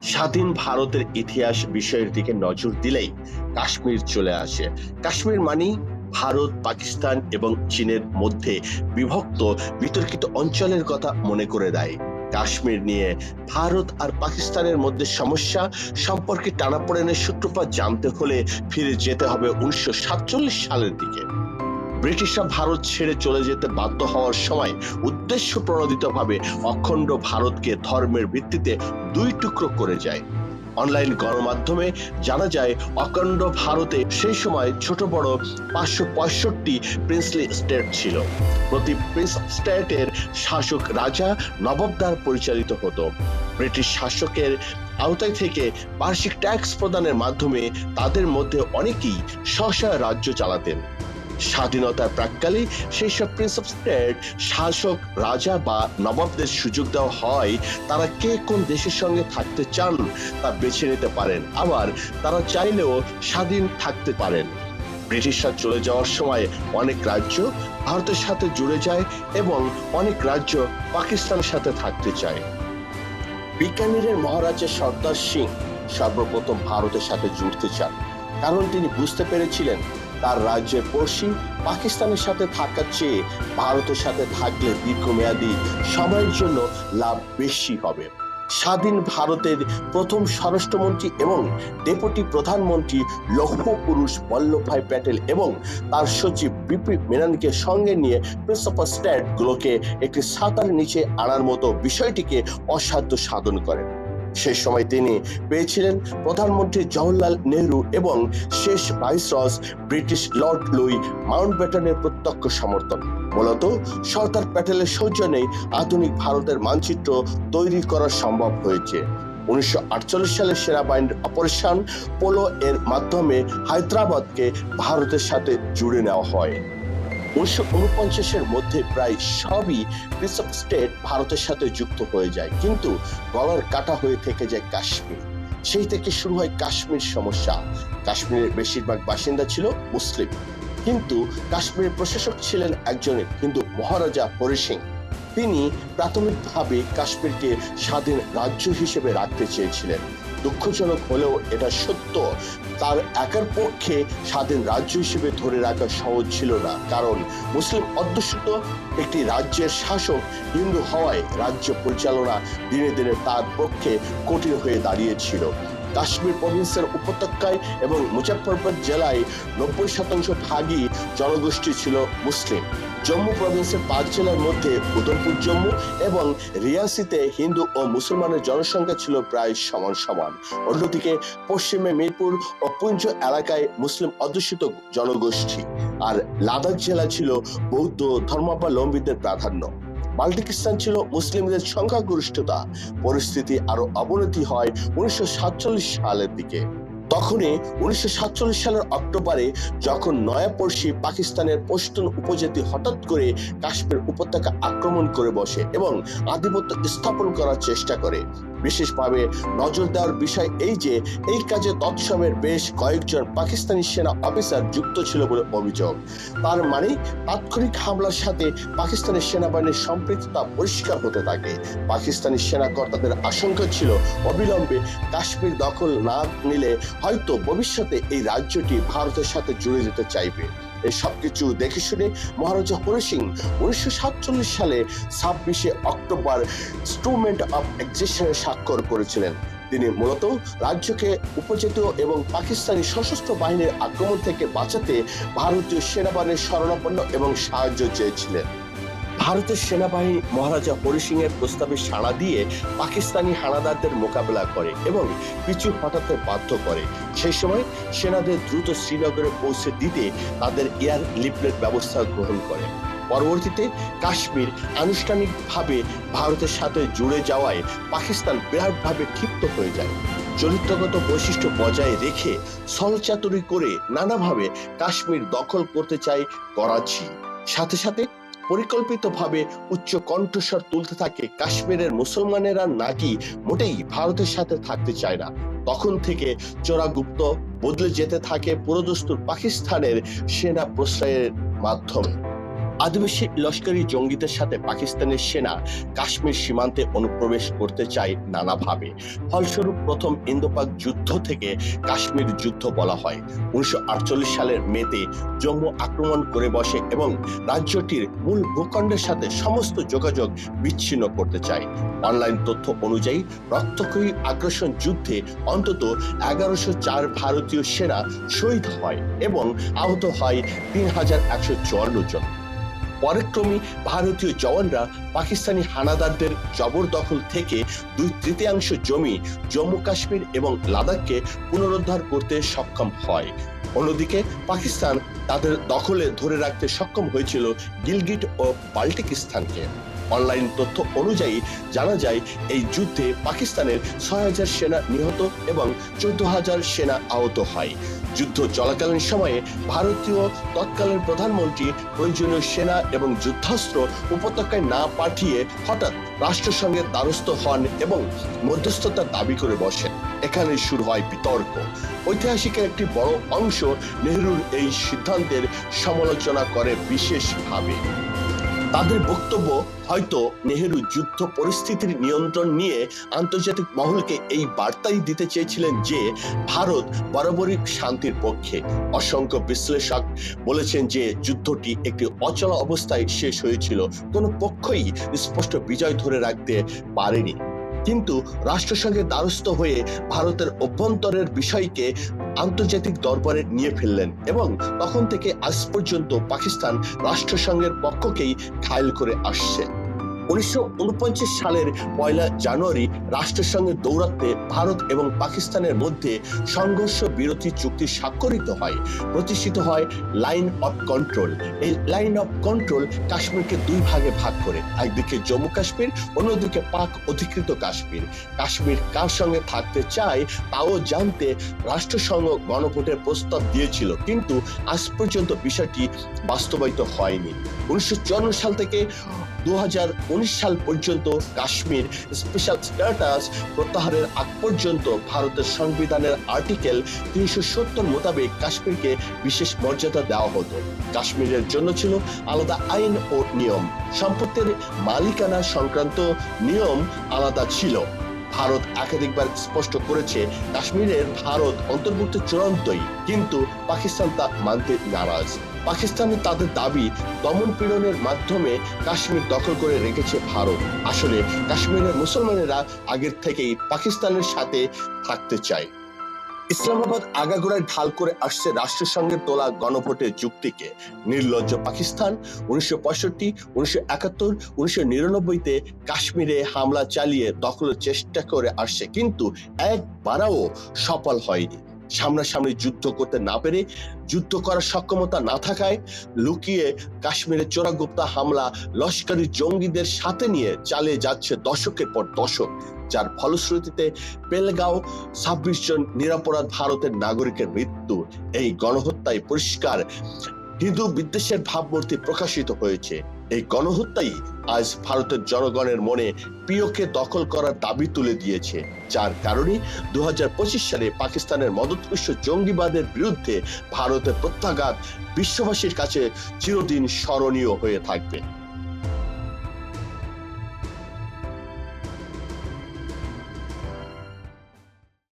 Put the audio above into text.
স্বাধীন ভারতের ইতিহাস বিষয়ের দিকে নজর দিলেই কাশ্মীর চলে আসে। কাশ্মীর মানেই ভারত, পাকিস্তান এবং চীনের মধ্যে বিভক্ত, বিতর্কিত অঞ্চলের কথা মনে করে দেয়। কাশ্মীর নিয়ে ভারত আর পাকিস্তানের মধ্যে সমস্যা, সম্পর্কে টানাপোড়েনের সূত্রপাত জানতে হলে ফিরে যেতে হবে উনিশশো সাতচল্লিশ সালের দিকে। ব্রিটিশরা ভারত ছেড়ে চলে যেতে বাধ্য হওয়ার সময় উদ্দেশ্য প্রণোদিতভাবে অখণ্ড ভারতকে ধর্মের ভিত্তিতে দুই টুকরো করে যায়। অনলাইন গণমাধ্যমে জানা যায়, অখণ্ড ভারতে সেই সময় ছোট বড় পাঁচশো পঁয়ষট্টি প্রিন্সলি স্টেট ছিল। প্রতি প্রিন্স স্টেটের শাসক রাজা নবাব দ্বারা পরিচালিত হতো। ব্রিটিশ শাসকের আওতায় থেকে বার্ষিক ট্যাক্স প্রদানের মাধ্যমে তাদের মধ্যে অনেকেই স্ব রাজ্য চালাতেন। স্বাধীনতার প্রাককালে সেই সব প্রিন্স অফ স্টেট শাসক, রাজা বা নবাবদের সুযোগ দেওয়া হয়, তারা কে কোন দেশের সঙ্গে থাকতে চান তা বেছে নিতে পারেন। আবার তারা চাইলেও স্বাধীন থাকতে পারেন। ব্রিটিশরা চলে যাওয়ার সময় অনেক রাজ্য ভারতের সাথে জুড়ে যায় এবং অনেক রাজ্য পাকিস্তানের সাথে থাকতে চায়। বিকানিরের মহারাজা সর্দার সিং সর্বপ্রথম ভারতের সাথে জুড়তে চান। কারণ তিনি বুঝতে পেরেছিলেন তার রাজ্যের পশ্চিম পাকিস্তানের সাথে থাকার চেয়ে ভারতের সাথে থাকলে দীর্ঘমেয়াদী সময়ের জন্য লাভ বেশি হবে। স্বাধীন ভারতের প্রথম স্বরাষ্ট্রমন্ত্রী এবং ডেপুটি প্রধানমন্ত্রী লৌহ পুরুষ বল্লভভাই প্যাটেল এবং তার সচিব বিপি মেননকে সঙ্গে নিয়ে প্রিন্সিপাল স্ট্যাট গুলোকে একটি সাঁতার নিচে আনার মতো বিষয়টিকে অসাধ্য সাধন করেন। সেই সময় তিনি পেয়েছিলেন প্রধানমন্ত্রী জওহরলাল নেহরু এবং শেষ ভাইসরস ব্রিটিশ লর্ড লুই মাউন্ট ব্যাটনের প্রত্যক্ষ সমর্থন মূলত সর্দার প্যাটেলের সৌজন্যেই আধুনিক ভারতের মানচিত্র তৈরি করা সম্ভব হয়েছে। উনিশশো সালের সেনাবাহিনীর অপারেশন পোলো এর মাধ্যমে হায়দ্রাবাদকে ভারতের সাথে জুড়ে নেওয়া হয়। উনিশশো উনপঞ্চাশের মধ্যে প্রায় সবই প্রিন্স স্টেট ভারতের সাথে যুক্ত হয়ে যায়। কিন্তু গলার কাটা হয়ে থেকে যায় কাশ্মীর। সেই থেকে শুরু হয় কাশ্মীর সমস্যা। কাশ্মীরের বেশিরভাগ বাসিন্দা ছিল মুসলিম। কিন্তু কাশ্মীরের প্রশাসক ছিলেন একজন হিন্দু মহারাজা হরি সিং। তিনি প্রাথমিকভাবে কাশ্মীরকে স্বাধীন রাজ্য হিসেবে রাখতে চেয়েছিলেন। দুঃখজনক হলেও এটা সত্য। তার একার পক্ষে স্বাধীন রাজ্য হিসেবে ধরে রাখা সহজ ছিল না। কারণ মুসলিম অধ্যুষিত একটি রাজ্যের শাসক হিন্দু হওয়ায় রাজ্য পরিচালনা দিনে দিনে তার পক্ষে কঠিন হয়ে দাঁড়িয়েছিল। কাশ্মীর প্রভিন্সের উপত্যকায় এবং মুজাফরপুর জেলায় নব্বই শতাংশ ভাগই জনগোষ্ঠী ছিল মুসলিম। জম্মু প্রভিন্সের পাঁচ জেলার মধ্যে উদয়পুর জম্মু এবং রিয়াসিতে হিন্দু ও মুসলমানের জনসংখ্যা ছিল প্রায় সমান সমান। অন্যদিকে পশ্চিমে মিরপুর ও পুঞ্জ এলাকায় মুসলিম অধ্যুষিত জনগোষ্ঠী। আর লাদাখ জেলা ছিল বৌদ্ধ ধর্মাবলম্বীদের প্রাধান্য। বাল্টিকিস্তান ছিল মুসলিমদের সংখ্যাগরিষ্ঠতা। পরিস্থিতি আরও অবনতি হয় উনিশশো সাতচল্লিশ সালের দিকে। তখনই উনিশশো সাতচল্লিশ সালের অক্টোবরে যখন নয়াপড়শি পাকিস্তানের পশ্চিম উপজাতি হঠাৎ করে কাশ্মীর উপত্যকা আক্রমণ করে বসে এবং আধিপত্য স্থাপন করার চেষ্টা করে। বিশেষভাবে নজর দেওয়ার বিষয় এই যে, এই কাজে তৎসমের বেশ কয়েকজন পাকিস্তানি সেনা অফিসার যুক্ত ছিল বলে অভিযোগ। তার মানে তাৎক্ষণিক হামলার সাথে পাকিস্তানের সেনাবাহিনীর সম্পৃক্ততা পরিষ্কার হতে থাকে। পাকিস্তানি সেনা কর্তাদের আশঙ্কা ছিল অবিলম্বে কাশ্মীর দখল না নিলে হয়তো ভবিষ্যতে এই রাজ্যটি ভারতের সাথে জুড়ে যেতে চাইবে। এই সবকিছু দেখে শুনে মহারাজা হরি সিং উনিশশো সাতচল্লিশ সালে ছাব্বিশে অক্টোবর স্টুমেন্ট অফ এক্সিস্টেন্স স্বাক্ষর করেছিলেন। তিনি মূলত রাজ্যকে উপজাতীয় এবং পাকিস্তানি সশস্ত্র বাহিনীর আক্রমণ থেকে বাঁচাতে ভারতীয় সেনাবাহিনীর শরণাপন্ন এবং সাহায্য চেয়েছিলেন। ভারতের সেনাবাহিনী মহারাজা হরি সিং এর প্রস্তাবে সাড়া দিয়ে পাকিস্তানি হানাদারদের মোকাবেলা করে এবং পিছু হটাতে বাধ্য করে। সেই সময় সেনাদের দ্রুত শ্রীনগরে পৌঁছে দিতে তাদের এয়ার লিফলেট ব্যবস্থা গ্রহণ করে। পরবর্তীতে কাশ্মীর আনুষ্ঠানিকভাবে ভারতের সাথে জুড়ে যাওয়ায় পাকিস্তান বিরাটভাবে ক্ষিপ্ত হয়ে যায়। চরিত্রগত বৈশিষ্ট্য বজায় রেখে ছলচাতুরি করে নানাভাবে কাশ্মীর দখল করতে চায় করাচি। সাথে সাথে পরিকল্পিতভাবে উচ্চ কণ্ঠস্বর তুলতে থাকে কাশ্মীরের মুসলমানেরা নাকি মোটেই ভারতের সাথে থাকতে চায় না। তখন থেকে চোরাগুপ্ত বদলে যেতে থাকে পুরোদস্তুর পাকিস্তানের সেনা প্রশ্রয়ের মাধ্যমে। আদিবাসী লস্করি জঙ্গিদের সাথে পাকিস্তানের সেনা কাশ্মীর সীমান্তে অনুপ্রবেশ করতে চায় নানাভাবে। ফলস্বরূপ প্রথম ইন্দো পাক যুদ্ধ থেকে কাশ্মীর যুদ্ধ বলা হয়। উনিশশো সালের মেতে জম্মু আক্রমণ করে বসে এবং রাজ্যটির মূল ভূখণ্ডের সাথে সমস্ত যোগাযোগ বিচ্ছিন্ন করতে চায়। অনলাইন তথ্য অনুযায়ী রক্তক্ষয়ী আগ্রাসন যুদ্ধে অন্তত এগারোশো চার ভারতীয় সেনা শহীদ হয় এবং আহত হয় তিন হাজার একশো চুয়ান্ন জন। পরেক্রমী ভারতীয় জওয়ানরা পাকিস্তানি হানাদারদের জবরদখল থেকে দুই তৃতীয়াংশ জমি জম্মু কাশ্মীর এবং লাদাখকে পুনরুদ্ধার করতে সক্ষম হয়। অন্যদিকে পাকিস্তান তাদের দখলে ধরে রাখতে সক্ষম হয়েছিল গিলগিট ও বাল্টিকিস্তানকে। অনলাইন তথ্য অনুযায়ী জানা যায়, এই যুদ্ধে পাকিস্তানের ছয় হাজার সেনা নিহত এবং চোদ্দ হাজার সেনা আহত হয়। যুদ্ধ চলাকালীন সময়ে ভারতীয় তৎকালীন প্রধানমন্ত্রী প্রয়োজনীয় সেনা এবং যুদ্ধাস্ত্র উপত্যকায় না পাঠিয়ে হঠাৎ রাষ্ট্রসংঘের দ্বারস্থ হন এবং মধ্যস্থতার দাবি করে বসেন। এখানে শুরু হয় বিতর্ক। ঐতিহাসিকের একটি বড় অংশ নেহরুর এই সিদ্ধান্তের সমালোচনা করে বিশেষভাবে। তাদের বক্তব্য হয়তো নেহেরু যুদ্ধ পরিস্থিতির নিয়ন্ত্রণ নিয়ে আন্তর্জাতিক মহলকে এই বার্তাই দিতে চেয়েছিলেন যে ভারত বরাবরই শান্তির পক্ষে। অসংখ্য বিশ্লেষক বলেছেন যে যুদ্ধটি একটি অচল অবস্থায় শেষ হয়েছিল। কোনো পক্ষই স্পষ্ট বিজয় ধরে রাখতে পারেনি। কিন্তু রাষ্ট্রসংঘের দ্বারস্থ হয়ে ভারতের অভ্যন্তরের বিষয়কে আন্তর্জাতিক দরবারে নিয়ে ফেললেন এবং তখন থেকে আজ পর্যন্ত পাকিস্তান রাষ্ট্রসংঘের পক্ষকেই ঘায়ল করে আসছে। উনিশশো উনপঞ্চাশ সালের পয়লা জানুয়ারি রাষ্ট্রসংঘের দৌরাত্মে ভারত এবং পাকিস্তানের মধ্যে সংঘর্ষ বিরতি চুক্তি স্বাক্ষরিত হয়। প্রতিষ্ঠিত হয় লাইন অফ কন্ট্রোল। এই লাইন অফ কন্ট্রোল কাশ্মীরকে দুই ভাগে ভাগ করে, একদিকে জম্মু কাশ্মীর, অন্যদিকে পাক অধিকৃত কাশ্মীর। কাশ্মীর কার সঙ্গে থাকতে চায় তাও জানতে রাষ্ট্রসংঘ গণভোটের প্রস্তাব দিয়েছিল, কিন্তু আজ পর্যন্ত বিষয়টি বাস্তবায়িত হয়নি। উনিশশো চুয়ান্ন সাল থেকে সাল পর্যন্ত কাশ্মীর স্পেশাল স্ট্যাটাস প্রত্যাহারের আগ পর্যন্ত ভারতের সংবিধানের আর্টিকেল তিনশো সত্তর মোতাবেক কাশ্মীরকে বিশেষ মর্যাদা দেওয়া হতো। কাশ্মীরের জন্য ছিল আলাদা আইন ও নিয়ম। সম্পত্তির মালিকানা সংক্রান্ত নিয়ম আলাদা ছিল। ভারত একাধিকবার স্পষ্ট করেছে, কাশ্মীরের ভারত অন্তর্ভুক্ত চূড়ান্তই, কিন্তু পাকিস্তান তা মানতে নারাজ। পাকিস্তানে তাদের দাবি দমন পীড়নের মাধ্যমে কাশ্মীর দখল করে রেখেছে ভারত। আসলে কাশ্মীরের মুসলমানেরা আগের থেকেই পাকিস্তানের সাথে থাকতে চায়। ইসলামাবাদ আগাগোড়ায় ঢাল করে আসছে রাষ্ট্রসংঘের তোলা গণভোটের যুক্তিকে। নির্লজ্জ পাকিস্তান উনিশশো পঁয়ষট্টি, উনিশশো একাত্তর, উনিশশো নিরানব্বইতে কাশ্মীরে হামলা চালিয়ে দখলের চেষ্টা করে আসছে, কিন্তু একবারও সফল হয়নি। সামনাসামনি যুদ্ধ করতে না পেরে, যুদ্ধ করার সক্ষমতা না থাকায় লুকিয়ে কাশ্মীরে চোরাগুপ্তা হামলা, লস্করি জঙ্গিদের সাথে নিয়ে চালিয়ে যাচ্ছে দশকের পর দশক, যার ফলশ্রুতিতে পেলগাঁও ছাব্বিশ জন নিরাপরাধ ভারতের নাগরিকের মৃত্যু, এই গণহত্যায় পরিষ্কার হিন্দু বিদ্বেষের ভাবমূর্তি প্রকাশিত হয়েছে। এই গণহত্যাই আজ ভারতের জনগণের মনে প্রিয়কে দখল করার দাবি তুলে দিয়েছে। যার কারণে দু হাজার পঁচিশ সালে পাকিস্তানের মদতপুষ্ট জঙ্গিবাদের বিরুদ্ধে ভারতের প্রত্যাঘাত বিশ্ববাসীর কাছে চিরদিন স্মরণীয় হয়ে থাকবে।